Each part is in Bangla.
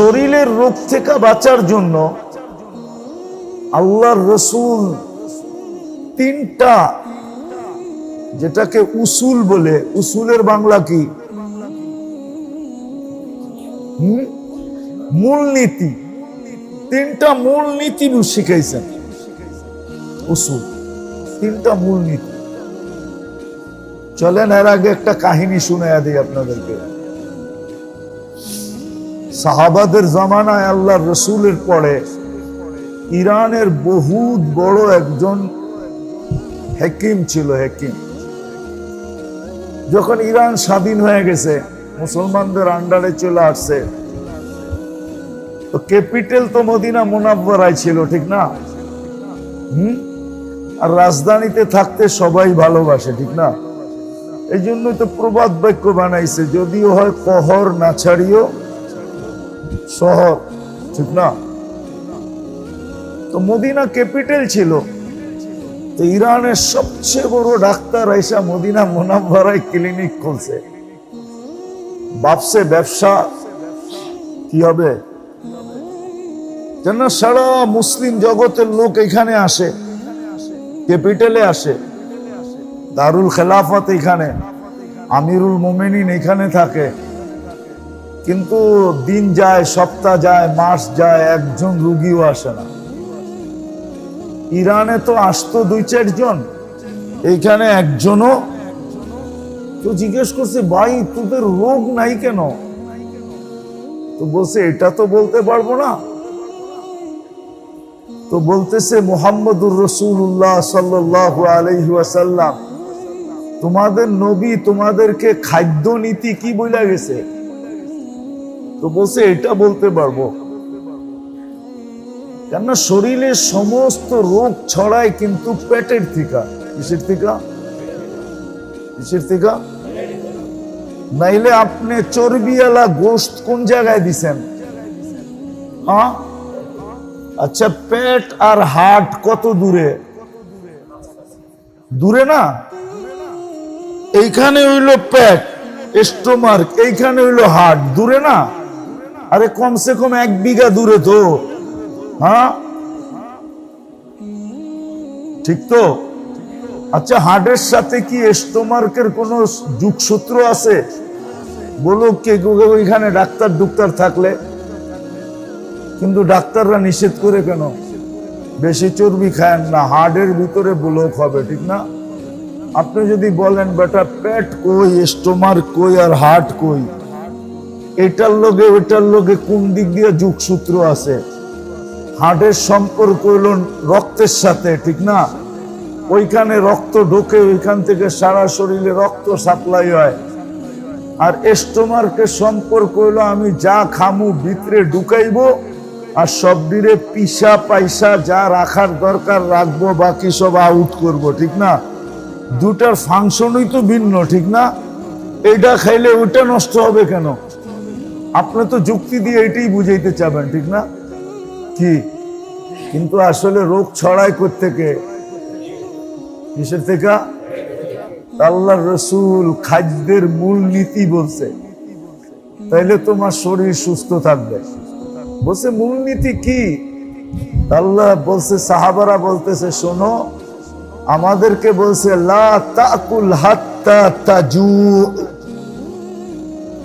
শরীরের রোগ থেকে বাঁচার জন্য আল্লাহর রসুল তিনটা, যেটাকে উসুল বলে, উসুলের বাংলা কি? মূলনীতি। তিনটা মূলনীতি শিখাইছেন। উসুল। তিনটা মূলনীতি। চলেন এর আগে একটা কাহিনী শুনে দিই আপনাদেরকে। সাহাবাদের জামানায় আল্লাহ রসুলের পরে ইরানের বহুত বড় একজন হেকিম ছিল, হেকিম। যখন ইরান স্বাধীন হয়ে গেছে, মুসলমানদের আন্ডারে চলে আসছে। তো ক্যাপিটাল তো মদিনা মুনাব্বরাই ছিল, ঠিক না? হুম? আর রাজধানীতে থাকতে সবাই ভালোবাসে, ঠিক না? এই জন্যই তো প্রবাদ বাক্য বানাইছে, যদিও হয় কহর না ছাড়িও শহর ঠিক না তো মদিনা ক্যাপিটাল ছিল। তো ইরানের সবচেয়ে বড় ডাক্তার আইসা মদিনা মোনাব্বারায় ক্লিনিক খুলছে। বাপসে ব্যবসা, কি হবে? যেন সারা মুসলিম জগতের লোক এখানে আসে ক্যাপিটালে আসে। দারুল খেলাফত এখানে, আমিরুল মোমেনিন এখানে থাকে। কিন্তু দিন যায়, সপ্তাহ যায়, মাস যায়, একজন রুগীও আসে না। ইরানে তো আসতো দুই চারজন, এইখানে একজনও। তো জিজ্ঞেস করছে, ভাই, তোদের রোগ নাই কেন? তো বলছে, এটা তো বলতে পারব না। তো বলতেছে, মোহাম্মদুর রসুল্লাহ সাল্লাহ আলহি তোমাদের নবী তোমাদেরকে খাদ্য নীতি কি বইলা গেছে? তো বলছে, এটা বলতে পারব। কেননা শরীরের সমস্ত রোগ ছড়ায় কিন্তু পেটের থিকা। কিসের থিকা? কিসের থিকা? নাইলে আপনি চর্বিওয়ালা গোস্ত কোন জায়গায় দিছেন? হ্যাঁ? আচ্ছা পেট আর হার্ট কত দূরে? দূরে না? এইখানে হইল পেট স্টোমার্ক এইখানে হইল হার্ট, দূরে না? আরে কমসে কম এক বিঘা দূরে তো। হ্যাঁ? ঠিক তো? আচ্ছা হার্টের সাথে কি স্টোমার্কের কোন যুগসূত্র আছে? বলো কে ওইখানে ডাক্তার ডুক্তার থাকলে। কিন্তু ডাক্তাররা নিষেধ করে কেন? বেশি চর্বি খায়েন না হার্টের ভিতরে ব্লক হবে, ঠিক না? আপনি যদি বলেন, বেটা, পেট কই স্টোমার কই আর হার্ট কই? এটার লোকে ওইটার লোকে কোন দিক দিয়ে যুগসূত্র আছে? হার্টের সম্পর্ক হইল রক্তের সাথে, ঠিক না? ওইখানে রক্ত ঢোকে, ওইখান থেকে সারা শরীরে রক্ত সাপ্লাই হয়। আর স্টোমার্কের সম্পর্ক হইল আমি যা খামু, ভিতরে ঢুকাইবো আর সব দিরে পিসা পয়সা যা রাখার দরকার রাখব, বাকি সব আউট করব, ঠিক না? দুটার ফাংশনই তো ভিন্ন, ঠিক না? এইটা খাইলে ওইটা নষ্ট হবে কেন? আপনি তো যুক্তি দিয়ে এটাই বুঝাইতে চাবেন, ঠিক না? কি? কিন্তু আসলে রোগ ছড়ায় থেকে কিসের থেকে? আল্লাহ রসুল খাদ্যের মূল নীতি বলছে। তাইলে তোমার শরীর সুস্থ থাকবে। বলছে মূলনীতি কি? আল্লাহ বলছে, সাহাবারা বলতেছে, শোনো, আমাদেরকে বলছে, লা তাকুল হাত্তা তাজু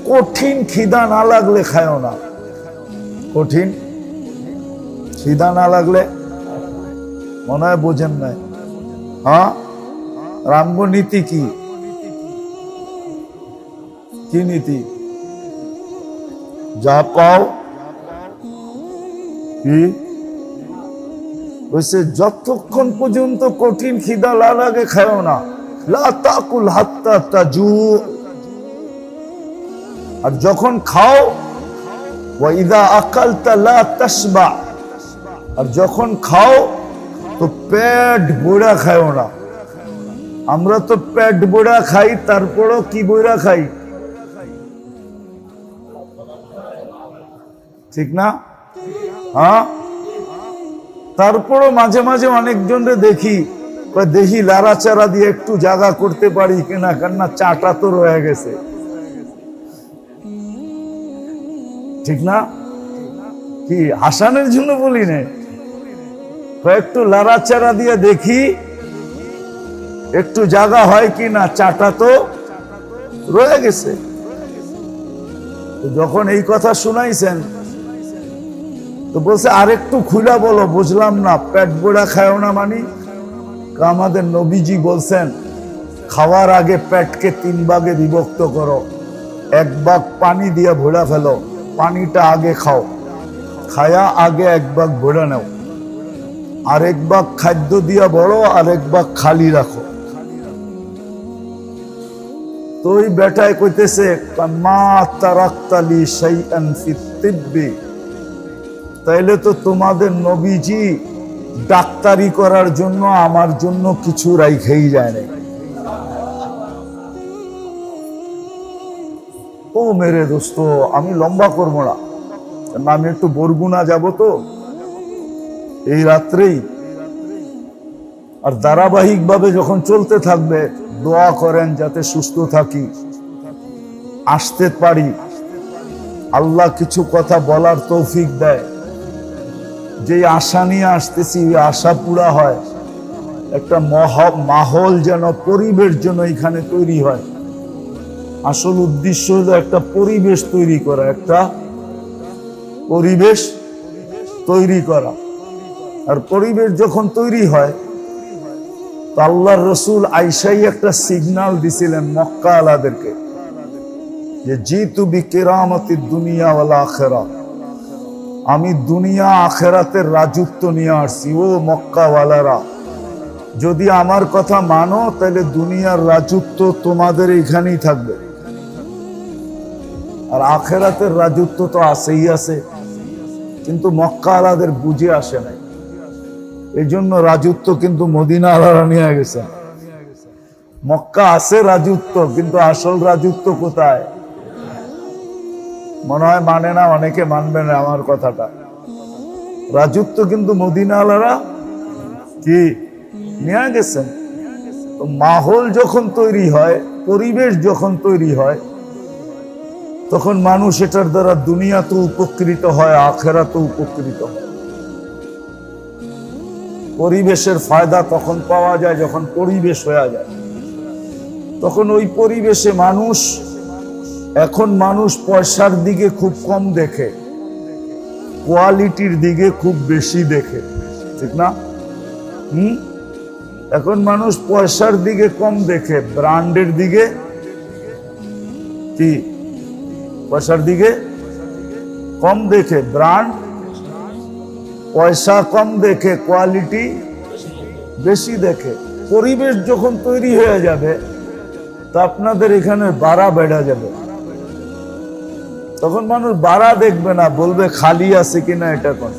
কঠিন খিদা না লাগলে খায়ও না। কঠিন খিদা না লাগলে মনে হয় বোঝেন নাই। হ্যাঁ? রামগ নীতি কি? কি নীতি? যা পাও কি? বলছে যতক্ষণ পর্যন্ত কঠিন খিদা লাগে খাও না। লা তাকুল হাত্তা তাজু আর যখন খাও ওয়াইদা আকালতা লা তাসবা আর যখন খাও, তো পেট বইরা খাও না। আমরা তো পেট বইরা খাই, তারপরও কি বইরা খাই? ঠিক না? হ্যাঁ? তারপরও মাঝে মাঝে অনেকজনরে দেখি দেখি লাড়াচাড়া দিয়ে একটু জাগা করতে পারি কিনা, কেননা চাটা তো রয়ে গেছে। ঠিক না? কি হাসানের জন্য বলি না। কয়েকটু লাড়াচাড়া দিয়ে দেখি, একটু জায়গা হয় কি না, চাটা তো রয়ে গেছে। যখন এই কথা শুনাইছেন, তো বলছে, আরেকটু খুলা বলো, বুঝলাম না, পেট বোড়া খায়ও না মানি। আমাদের নবীজি বলছেন, খাওয়ার আগে পেটকে তিন ভাগে বিভক্ত করো, এক ভাগ পানি দিয়ে ভোড়া ফেলো। পানিটা আগে খাও। খায়া আগে এক ভাগ ভোড়া নাও। আরেক ভাগ খাদ্য দিয়া বড় আরেক ভাগ খালি রাখো। তো ওই বেটায় কইতেছে, মা ফিত তিব্বি। তাইলে তো তোমাদের নবীজি ডাক্তারি করার জন্য আমার জন্য কিছু রাইখেই যায় নাই। ও মেরে দোস্ত, আমি লম্বা করব না। আমি একটু বরগুনা যাব তো। এই রাত্রেই। আর ধারাবাহিক ভাবে যখন চলতে থাকবে, দোয়া করেন যাতে সুস্থ থাকি। আসতে পারি। আল্লাহ কিছু কথা বলার তৌফিক দেয়। যে আশা নিয়ে আসতেছি, ওই আশা পুরা হয়। একটা মহ, মাহল যেন, পরিবেশ যেন এখানে তৈরি হয়। আসল উদ্দেশ্য হলো একটা পরিবেশ তৈরি করা, একটা পরিবেশ তৈরি করা। আর পরিবেশ যখন তৈরি হয়, তো আল্লাহর রসুল আইসাই একটা সিগনাল দিছিলেন মক্কা আলাদেরকে যে জি তুবি কেরামতি দুনিয়া ওয়ালা আখেরা। আমি দুনিয়া আখেরাতের রাজত্ব নিয়ে আসছি, ও মক্কাওয়ালারা যদি আমার কথা মানো, তাহলে দুনিয়ার রাজত্ব তোমাদের এখানেই থাকবে। আর আখেরাতের রাজত্ব তো আছেই আছে। কিন্তু মক্কা আলাদের বুঝে আসে নাই। এই জন্য রাজত্ব কিন্তু মদিনা আলারা নিয়ে গেছে। মক্কা আছে রাজত্ব, কিন্তু আসল রাজত্ব কোথায়? মনে হয় মানে না, অনেকে মানবে না আমার কথাটা। রাজত্ব কিন্তু মদিনা আলারা কি? নিয়ে গেছেন। মাহল যখন তৈরি হয়, পরিবেশ যখন তৈরি হয় তখন মানুষ এটার দ্বারা দুনিয়া তো উপকৃত হয় আখেরা তো উপকৃত হয়। পরিবেশের ফায়দা তখন পাওয়া যায়, যখন পরিবেশ হয়ে যায়। তখন ওই পরিবেশে মানুষ, এখন মানুষ পয়সার দিকে খুব কম দেখে, কোয়ালিটির দিকে খুব বেশি দেখে, ঠিক না? হুম? এখন মানুষ পয়সার দিকে কম দেখে, ব্র্যান্ডের দিকে, কি? পয়সার দিকে কম দেখে ব্র্যান্ড পয়সা কম দেখে কোয়ালিটি বেশি দেখে। পরিবেশ যখন তৈরি হয়ে যাবে, তো আপনাদের এখানে বাড়া বেড়া যাবে। তখন মানুষ বাড়া দেখবে না, বলবে খালি আছে কিনা এটা কোন?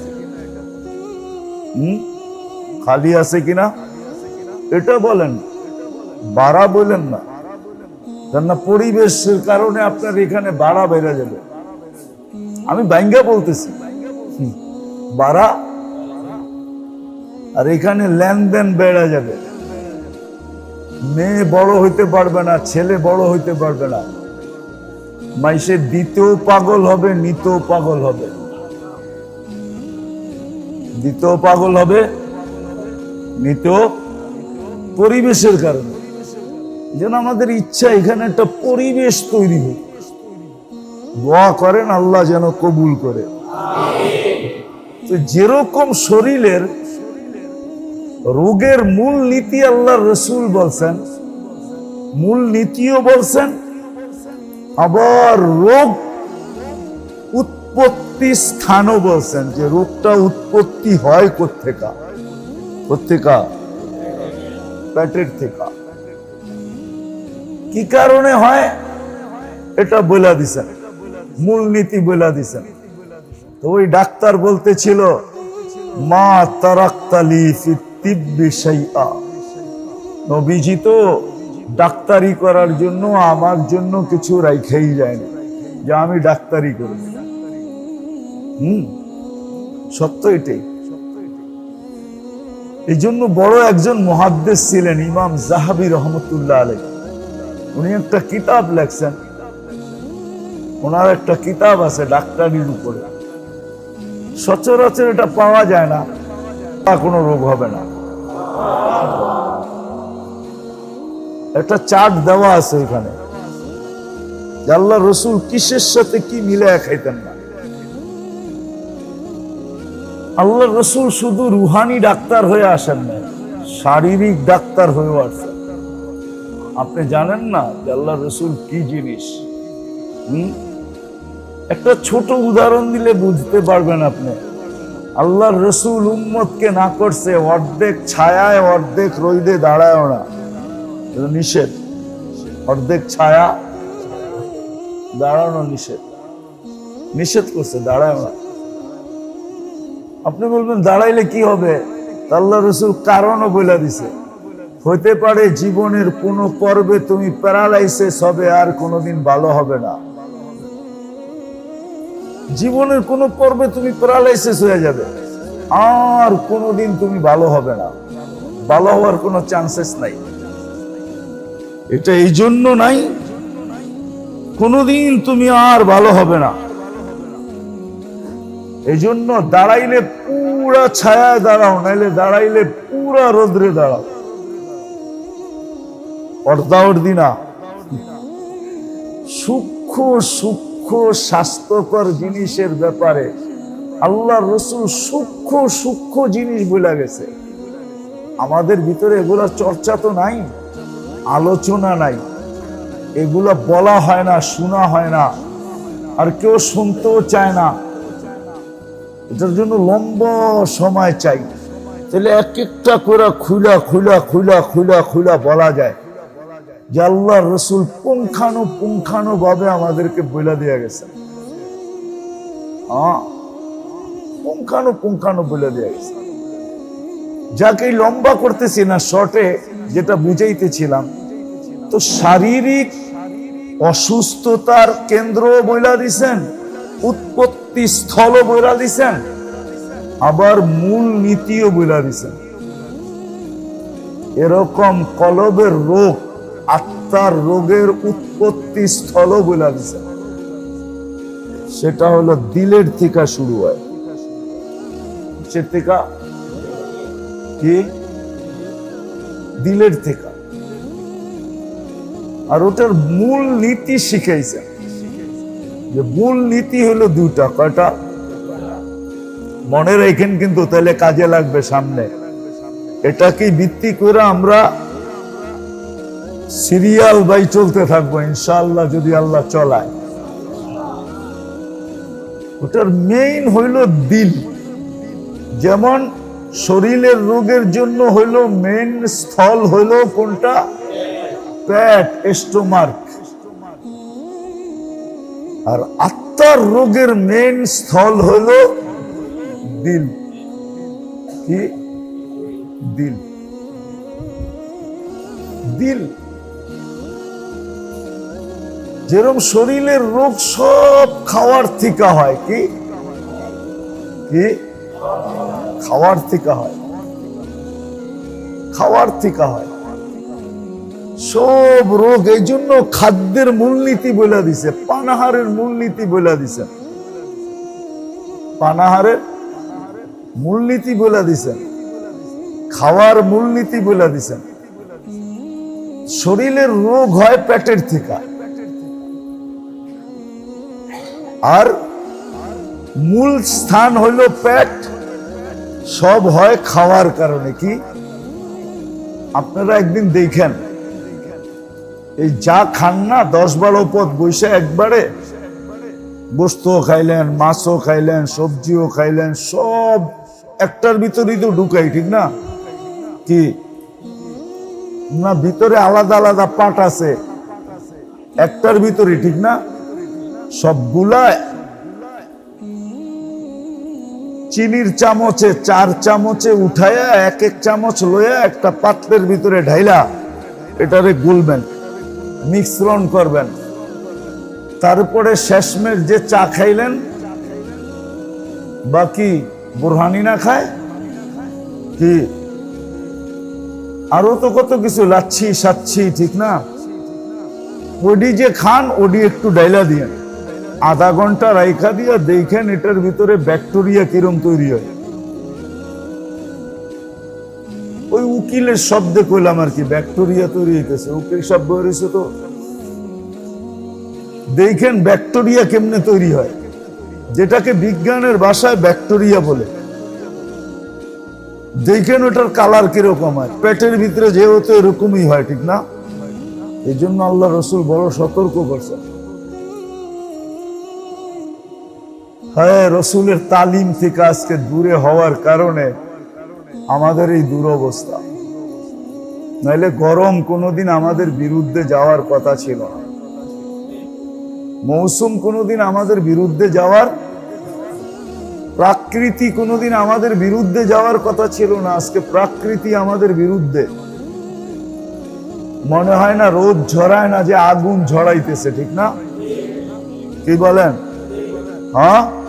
হুম? খালি আছে কিনা? এটা বলেন। বাড়া বলেন না। কেননা পরিবেশের কারণে আপনার এখানে বাড়া বেড়ে যাবে। আমি ব্যাঙ্গা বলতেছি। বাড়া। আর এখানে লেনদেন বেড়ে যাবে। মেয়ে বড় হইতে পারবে না, ছেলে বড় হইতে পারবে না। মাইসে দিতেও পাগল হবে নিতেও পাগল হবে। দিতেও পাগল হবে নিতেও পরিবেশের কারণে। যেন আমাদের ইচ্ছা এখানে একটা পরিবেশ তৈরি হোক। দোয়া করেন, আল্লাহ যেন কবুল করে। তো যেরকম শরীরের রোগের মূল নীতি আল্লাহ রসুল বলছেন, মূল নীতিও বলছেন, আবার রোগ উৎপত্তি স্থানও বলছেন যে রোগটা উৎপত্তি হয় কোথেকা কোথেকা পেটের থেকে। কি কারণে হয়? এটা বলে দিছেন। মূল নীতি বলে দিছেন। তো ওই ডাক্তার বলতেছিল, মা তারাক্তালি নবীজি তো ডাক্তারি করার জন্য আমার জন্য কিছু রাইখেই যায় না। যে আমি ডাক্তারি করি। হুম, সত্য এটাই। এই জন্য বড় একজন মহাদ্দেশ ছিলেন ইমাম জাহাবি রহমতুল্লাহ আলাই উনি একটা কিতাব লেখছেন। ওনার একটা কিতাব আছে ডাক্তারির উপরে। সচরাচর এটা পাওয়া যায় না, তা কোনো রোগ হবে না। একটা চার্ট দেওয়া আছে এখানে। আল্লাহ রসুল কিসের সাথে কি মিলে খাইতেন না। আল্লাহ রসুল শুধু রুহানি ডাক্তার হয়ে আসেন না শারীরিক ডাক্তার হয়েও আসেন। আপনি জানেন না যে আল্লাহ রসুল কি জিনিস? হুম? একটা ছোট উদাহরণ দিলে বুঝতে পারবেন আপনি। আল্লাহর রসুল উম্মতকে না করছে, অর্ধেক ছায়ায়, অর্ধেক রইদে দাঁড়ায় না। নিষেধ। অর্ধেক ছায়া, দাঁড়ানো নিষেধ। নিষেধ করছে দাঁড়ায় না। আপনি বলবেন, দাঁড়াইলে কি হবে? আল্লাহ রসুল কারণও বলে দিছে। হতে পারে জীবনের কোনো পর্বে তুমি প্যারালাইসিস হবে, আর কোনোদিন ভালো হবে না। জীবনের কোন পর্বে তুমি প্যারালাইসিস হয়ে যাবে, আর কোনোদিন তুমি ভালো হবে না। ভালো হওয়ার কোনো চান্সেস নাই। এটা এই জন্য নাই, কোনোদিন তুমি আর ভালো হবে না। এই জন্য দাঁড়াইলে পুরা ছায়া দাঁড়াও, নাইলে দাঁড়াইলে পুরা রোদ্রে দাঁড়াও। অর্ধা অর্ধি না। সূক্ষ্ম সূক্ষ্ম, স্বাস্থ্যকর জিনিসের ব্যাপারে আল্লাহ রসুল সূক্ষ্ম সূক্ষ্ম জিনিস বলে গেছে। আমাদের ভিতরে এগুলা চর্চা তো নাই, আলোচনা নাই। এগুলা বলা হয় না, শোনা হয় না, আর কেউ শুনতেও চায় না। এটার জন্য লম্বা সময় চাই। তাহলে এক একটা করে খুলা খুলা খুলা খুলা খুলা বলা যায়। যে আল্লাহ রসুল পুঙ্খানু পুঙ্খানু ভাবে আমাদেরকে বইলা দিয়ে গেছে। হ্যাঁ পুঙ্খানু পুঙ্খানু বইলা দিয়ে গেছে। যাকে লম্বা করতেছি না, শর্টে যেটা বুঝাইতেছিলাম, তো শারীরিক অসুস্থতার কেন্দ্র বইলা দিছেন, উৎপত্তি স্থল বইলা দিছেন, আবার মূল নীতিও বইলা দিছেন। এরকম কলবের রোগ আত্মার রোগের উৎপত্তি স্থল বলে সেটা হলো দিলের থেকে শুরু হয়। সে থেকে? কি? দিলের থেকে। আর ওটার মূল নীতি শিখাইছে। যে মূল নীতি হলো দুটা কয়টা? মনে রেখেন কিন্তু তাহলে কাজে লাগবে সামনে। এটাকে ভিত্তি করে আমরা সিরিয়াল বাই চলতে থাকব ইনশাল্লাহ যদি আল্লাহ চলায়। ওটার মেইন হইল দিল। যেমন শরীরের রোগের জন্য হইল মেইন স্থল হইল কোনটা? পেট স্টোমার্ক আর আত্মার রোগের মেইন স্থল হইল দিল। কি? দিল। দিল। যেরকম শরীরের রোগ সব খাওয়ার থেকে হয়, কি? কি? খাওয়ার থেকে হয়। খাওয়ার থেকে হয়। সব রোগ এই জন্য খাদ্যের মূলনীতি বলে দিছে, পানাহারের মূলনীতি বলে দিছে। পানাহারের মূলনীতি বলে দিছেন খাওয়ার মূলনীতি বলে দিছেন শরীরের রোগ হয় পেটের থেকে আর মূল স্থান হইল পেট। সব হয় খাওয়ার কারণে। কি? আপনারা একদিন দেখেন, এই যা খান না, দশ বারো পথ বসে একবারে গোস্তও খাইলেন, মাছও খাইলেন, সবজিও খাইলেন, সব একটার ভিতরেই তো ঢুকাই, ঠিক না? কি? না, ভিতরে আলাদা আলাদা পাট আছে, একটার ভিতরে, ঠিক না? সবগুলা চিনির চামচে, চার চামচে উঠায়া, এক এক চামচ লইয়া একটা পাত্রের ভিতরে ঢাইলা, এটারে গুলবেন মিশ্রণ করবেন। তারপরে শেষমের যে চা খাইলেন, বাকি বুরহানি না খায়, কি? আরও তো কত কিছু, লাচ্ছি, সাচ্ছি, ঠিক না? ওডি যে খান, ওডি একটু ডাইলা দিয়ে আধা ঘণ্টা রাইখা দিয়া দেখেন এটার ভিতরে ব্যাকটেরিয়া কিরম তৈরি হয়। ওই উকিলের শব্দে কইলাম আর কি, ব্যাকটেরিয়া তৈরি হইতেছে। উকিল শব্দ হয়েছে তো। দেখেন ব্যাকটেরিয়া কেমনে তৈরি হয়। যেটাকে বিজ্ঞানের ভাষায় ব্যাকটেরিয়া বলে। দেখেন ওটার কালার কীরকম হয়। পেটের ভিতরে যেহেতু এরকমই হয়, ঠিক না? এই জন্য আল্লাহ রসুল বড় সতর্ক করছেন। হ্যাঁ রসুলের তালিম থেকে আজকে দূরে হওয়ার কারণে আমাদের এই দুরবস্থা। নাইলে গরম কোনোদিন আমাদের বিরুদ্ধে যাওয়ার কথা ছিল না। মৌসুম কোনোদিন আমাদের বিরুদ্ধে যাওয়ার, প্রাকৃতি কোনোদিন আমাদের বিরুদ্ধে যাওয়ার কথা ছিল না। আজকে প্রাকৃতি আমাদের বিরুদ্ধে। মনে হয় না রোদ ঝরায় না যে আগুন ঝরাইতেছে, ঠিক না? কি বলেন? হ্যাঁ?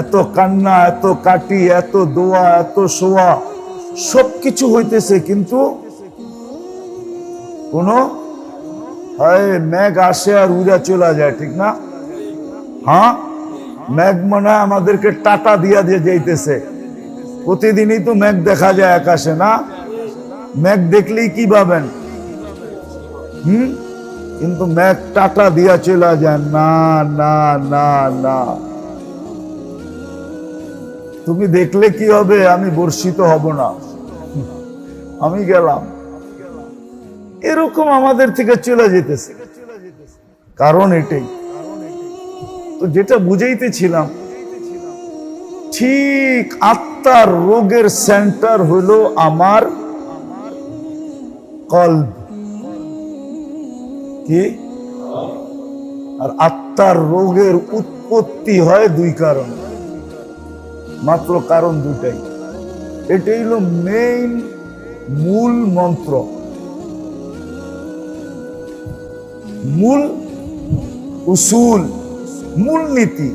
এত কান্না, এত কাটি, এত দোয়া, এত শোয়া, সবকিছু হইতেছে কিন্তু কোন মেঘ আসে আর উড়া চলে যায়, ঠিক না? হ্যাঁ? মেঘ মনে আমাদেরকে টাটা দিয়া দিয়ে যাইতেছে। প্রতিদিনই তো মেঘ দেখা যায় আকাশে, না? মেঘ দেখলেই কি পাবেন হুম? কিন্তু মেঘ টাটা দিয়া চলে যায়, না না না না। তুমি দেখলে কি হবে? আমি বর্ষিত হব না। আমি গেলাম। এরকম আমাদের থেকে চলে যেতেছে। কারণ এটাই। তো যেটা বুঝাইতেছিলাম, ঠিক আত্মার রোগের সেন্টার হলো আমার কল্ব কি? আর আত্মার রোগের উৎপত্তি হয় দুই কারণে। মাত্র কারণ দুটাই এটাই হলো মেইন মূল মন্ত্র। মূল উসুল, মূল নীতি।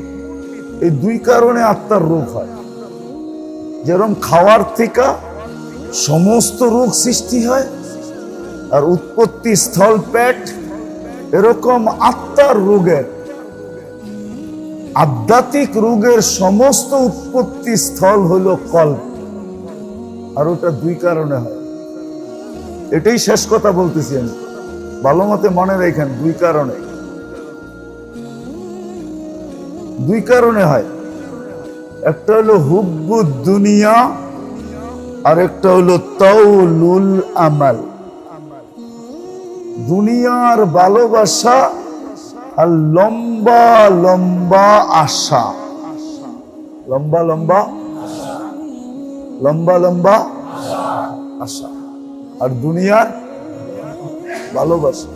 এই দুই কারণে আত্মার রোগ হয়। যেরকম খাওয়ার থেকে সমস্ত রোগ সৃষ্টি হয় আর উৎপত্তি স্থল, পেট, এরকম আত্মার রোগের আধ্যাত্মিক রোগের সমস্ত উৎপত্তি স্থল হল কল্প আর ওটা দুই কারণে হয়। এটাই শেষ কথা বলতেছি আমি। ভালো মতে মনে রেখেন, দুই কারণে। দুই কারণে হয়। একটা হলো হুব্বুদ দুনিয়া, আর একটা হলো তৌলুল আমাল। দুনিয়ার ভালোবাসা আর লম্বা লম্বা আশা। লম্বা লম্বা লম্বা লম্বা আশা। আর দুনিয়ার ভালোবাসা।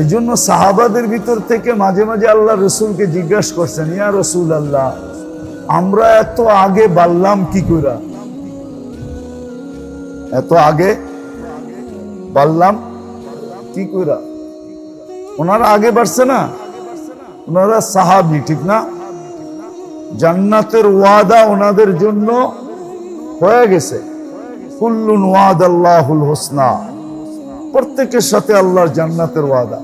এই জন্য সাহাবাদের ভিতর থেকে মাঝে মাঝে আল্লাহ রসুলকে জিজ্ঞাসা করছেন, ইয়া রসুল আল্লাহ আমরা এত আগে বাড়লাম কি করে এত আগে বাড়লাম কি করে ওনারা আগে বাড়ছে না? ওনারা সাহাবি, ঠিক না? জান্নাতের ওয়াদা ওনাদের জন্য হয়ে গেছে। কুল্লুন ওয়াদ আল্লাহুল হোসনা, প্রত্যেকের সাথে আল্লাহর জান্নাতের ওয়াদা।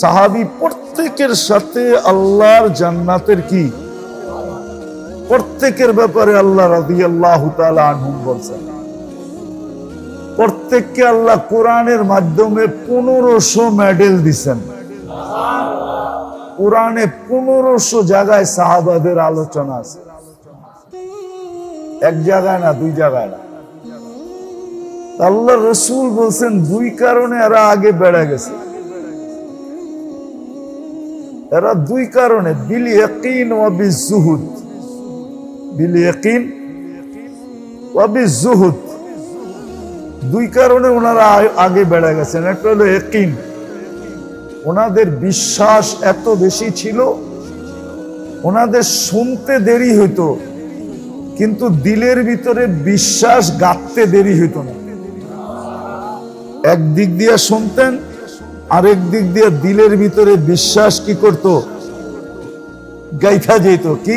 সাহাবি প্রত্যেকের সাথে আল্লাহর জান্নাতের কি? প্রত্যেকের ব্যাপারে আল্লাহ রাদি আল্লাহ আনহুম বলছেন। প্রত্যেককে আল্লাহ কোরআনের মাধ্যমে পনেরোশো মেডেল দিছেন। কোরআনে পনেরোশো জায়গায় সাহাবাদের আলোচনা আছে। এক জায়গায় না, দুই জায়গায় না। আল্লাহ রসুল বলছেন, দুই কারণে এরা আগে বেড়ে গেছে। এরা দুই কারণে, বিলি ইয়াকিন ওয়াবি জুহুদ বিলি ইয়াকিন ওয়াবি জুহুদ দুই কারণে ওনারা আগে বেড়ে গেছেন। একটা হলো একিন ওনাদের বিশ্বাস এত বেশি ছিল, ওনাদের শুনতে দেরি হইতো, কিন্তু দিলের ভিতরে বিশ্বাস গাঁথতে দেরি হইতো না। এক দিক দিয়ে শুনতেন, আরেক দিক দিয়ে দিলের ভিতরে বিশ্বাস কি করত? গাইথা যেত। কি?